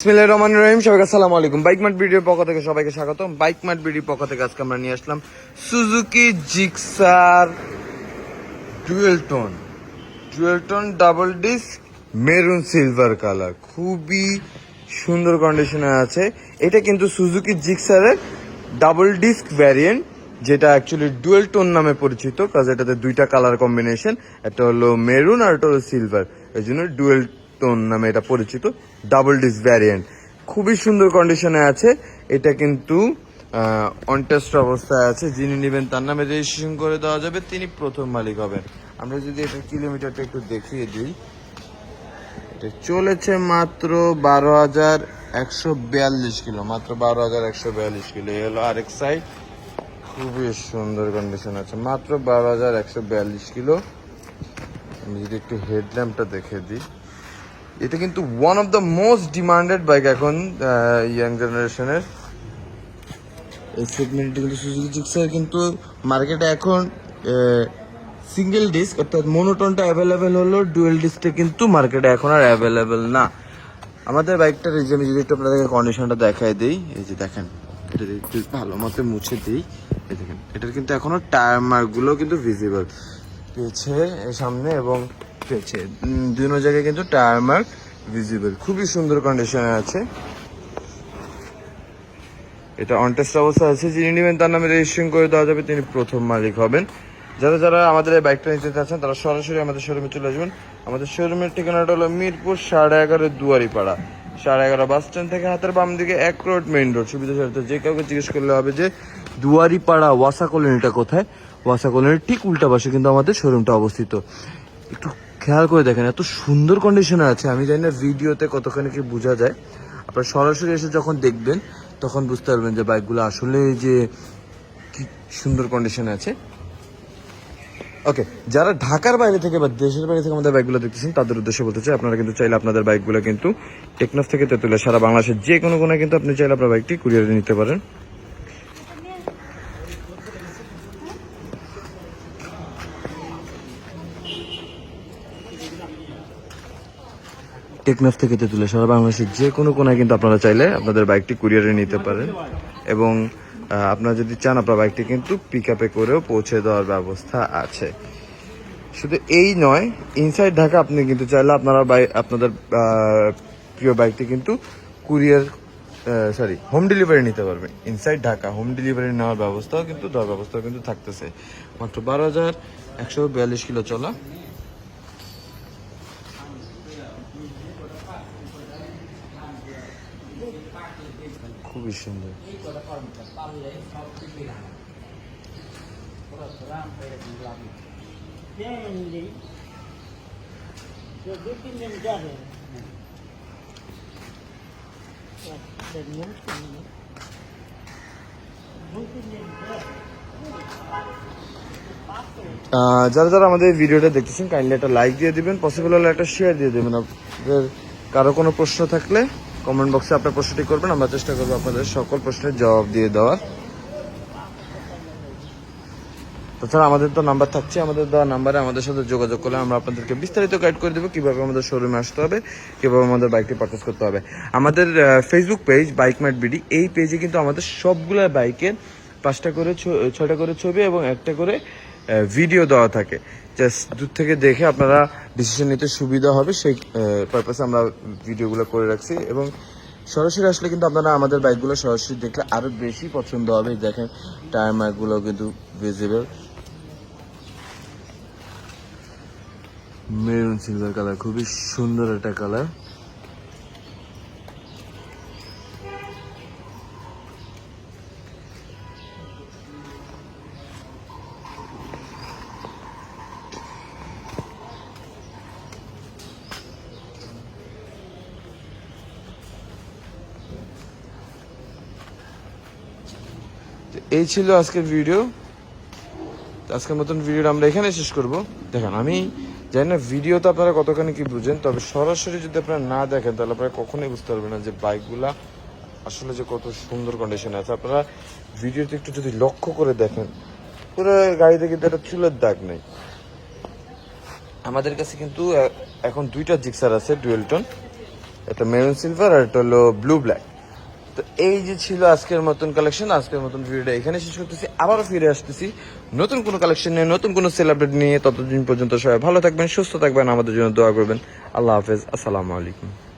বিসমিল্লাহির রহমানির রহিম, সবাইকে আসসালামু আলাইকুম। বাইক মার্ট ভিডিওর পক্ষ থেকে সবাইকে স্বাগতম। বাইক মার্ট ভিডিওর পক্ষ থেকে আজকে আমরা নিয়ে আসলাম Suzuki Gixxer dual tone. Dual tone double disc, maroon silver colour. খুবই সুন্দর কন্ডিশনে আছে। এটা কিন্তু সুজুকি জিক্সারের ডাবল ডিস্ক ভ্যারিয়েন্ট যেটা অ্যাকচুয়ালি ডুয়েল টোন নামে পরিচিত কাজ এটাতে দুইটা কালার কম্বিনেশন একটা হলো মেরুন আর একটা হলো সিলভার এই জন্য ডুয়েল টোন নামে এটা পরিচিত ডাবল ডিস্ক ভ্যারিয়েন্ট খুবই সুন্দর কন্ডিশনে আছে। এটা কিন্তু অনটেস্ট অবস্থায় আছে। যিনি নেবেন তার নামে রেজিস্ট্রেশন করে দেওয়া যাবে। তিনি প্রথম মালিক হবেন। আমরা যদি এটা কিলোমিটারটা একটু দেখিয়ে দিই। এটা চলেছে মাত্র বারো হাজার একশো বিয়াল্লিশ কিলো। মাত্র বারো হাজার একশো বিয়াল্লিশ কিলো। এই হলো আরেক সাইড খুবই সুন্দর কন্ডিশন আছে। মাত্র বারো হাজার একশো বিয়াল্লিশ কিলো। আমি যদি একটু হেডল্যাম্পটা দেখে দিই। এটা কিন্তু one of the most demanded bike এখন ইয়াং জেনারেশনের এই সেগমেন্টটি কিন্তু সুজুকি জিক্সার, কিন্তু মার্কেটে এখন সিঙ্গেল ডিস্ক অর্থাৎ মোনোটনটা অ্যাভেলেবেল হলো ডুয়েল ডিস্কটা কিন্তু মার্কেটে এখন আর অ্যাভেলেবেল না। আমাদের বাইকটার এই যে আমি যদি একটু আপনাদেরকে কন্ডিশনটা দেখাই দিই, এই যে দেখেন, এটা একটু ভালো মতো মুছে দিই, এই দেখেন, এটার কিন্তু এখনও টায়ার মার্কগুলো কিন্তু ভিজিবল এ সামনে এবং উম, দুনো জায়গায় কিন্তু টায়ার মার্ক ভিজিবল খুবই সুন্দর কন্ডিশনে আছে। এটা অনটেস্ট অবস্থা আছে। যিনি নেবেন তার নামে রেজিস্ট্রেশন করে দেওয়া যাবে তিনি প্রথম মালিক হবেন। যারা যারা আমাদের এই বাইকটা নিতে চাচ্ছেন তারা সরাসরি আমাদের শোরুমে চলে আসবেন। আমাদের শোরুমের ঠিকানাটা হলো মিরপুর সাড়ে এগারো দুয়ারিপাড়া। সাড়ে এগারো বাস স্ট্যান্ড থেকে হাতের বাম দিকে এক রোড মেইন রোড সুবিধা সুবিধা যে কাউকে জিজ্ঞেস করলে হবে যে দুয়ারিপাড়া ওয়াসা কলোনিটা কোথায়? ওয়াসা কলোনির ঠিক উল্টা পাশে কিন্তু আমাদের শোরুমটা অবস্থিত। একটু খেয়াল করে দেখেন, এত সুন্দর কন্ডিশনে আছে, আমি জানি না ভিডিওতে কতখানি কি বোঝা যায়। আপনারা সরাসরি এসে যখন দেখবেন, তখন বুঝতে পারবেন যে বাইকগুলো আসলে যে কি সুন্দর কন্ডিশনে আছে। ওকে যারা ঢাকার বাইরে থেকে বা দেশের বাইরে থেকে আমাদের বাইকগুলো দেখতেছেন, তাদের উদ্দেশ্যে বলতে চাই, আপনারা কিন্তু চাইলে আপনাদের বাইকগুলো কিন্তু টেকনাফ থেকে তেতুলিয়া, সারা বাংলাদেশের যে কোনো কোনায় কিন্তু আপনি চাইলে আপনার বাইকটি কুরিয়ারে নিতে পারেন। টেকনাফ থেকে তেতুলে সারা বাংলাদেশের যে কোনো কোনায় কিন্তু আপনারা চাইলে আপনাদের বাইকটি কুরিয়ারে নিতে পারেন। এবং আপনারা যদি চান, আপনার বাইকটি কিন্তু পিক আপে করেও পৌঁছে দেওয়ার ব্যবস্থা আছে। শুধু এই নয় ইনসাইড ঢাকা আপনি কিন্তু চাইলে আপনারা বাই, আপনাদের প্রিয় বাইকটি কিন্তু কুরিয়ার সরি হোম ডেলিভারি নিতে পারবেন ইনসাইড ঢাকা হোম ডেলিভারি নেওয়ার ব্যবস্থাও কিন্তু, দেওয়ার ব্যবস্থাও কিন্তু থাকতেছে। মাত্র বারো হাজার একশো বিয়াল্লিশ কিলো চলা। খুবই সুন্দর। যারা যারা আমাদের ভিডিওটা দেখতেছেন কাইন্ডলি একটা লাইক দিয়ে দিবেন পসিবল হলে একটা শেয়ার দিয়ে দেবেন। আপনাদের কারও কোনো প্রশ্ন থাকলে কমেন্ট বক্সে আপনার প্রশ্নটি করবেন, আমরা চেষ্টা করব আপনাদের সকল প্রশ্নের জবাব দিয়ে দেওয়ার। তাছাড়া আমাদের তো নাম্বার থাকছে, আমাদের দেওয়া নাম্বারে আমাদের সাথে যোগাযোগ করলে আমরা আপনাদেরকে বিস্তারিত গাইড করে দেবো, কীভাবে আমাদের শোরুমে আসতে হবে, কীভাবে আমাদের বাইকটি পারচেস করতে হবে। আমাদের Facebook page bike mat BD এই পেজে কিন্তু আমাদের সবগুলো বাইকের পাঁচটা করে ছ- ছয়টা করে ছবি এবং একটা করে ভিডিও দেওয়া থাকে। জাস্ট দূর থেকে দেখে আপনারা ডিসিশন নিতে সুবিধা হবে। সেই পারপাসে আমরা ভিডিওগুলো করে রাখছি এবং সরাসরি আসলে কিন্তু আপনারা আমাদের বাইকগুলো সরাসরি দেখলে আরও বেশি পছন্দ হবে। দেখেন টায়ার মার্কগুলো কিন্তু ভিজিবল মেরুন সিলভার কালার খুবই সুন্দর একটা কালার এই ছিল আজকের ভিডিও আজকের মতন ভিডিওটা আমরা এখানে শেষ করব। দেখেন, আমি জানি না ভিডিও তো আপনারা কতখানি কি বুঝেন, তবে সরাসরি যদি আপনারা না দেখেন, তাহলে আপনারা কখনোই বুঝতে পারবেন না যে বাইকগুলা আসলে যে কত সুন্দর কন্ডিশনে আছে। আপনারা ভিডিওতে একটু যদি লক্ষ্য করে দেখেন, পুরো গাড়িতে কিন্তু একটা চুলের দাগ নেই। আমাদের কাছে কিন্তু এখন দুইটা জিক্সার আছে ডুয়েলটন একটা মেরুন সিলভার আর একটা হলো ব্লু ব্ল্যাক তো এই যে ছিল আজকের মতন কালেকশন আজকের মতন ভিডিওটা এখানে শেষ করতেছি। আবারও ফিরে আসতেছি। নতুন কোনো কালেকশন নিয়ে, নতুন কোনো সেলিব্রেট নিয়ে। ততদিন পর্যন্ত সবাই ভালো থাকবেন, সুস্থ থাকবেন, আমাদের জন্য দোয়া করবেন। আল্লাহ হাফেজ, আসসালামু আলাইকুম।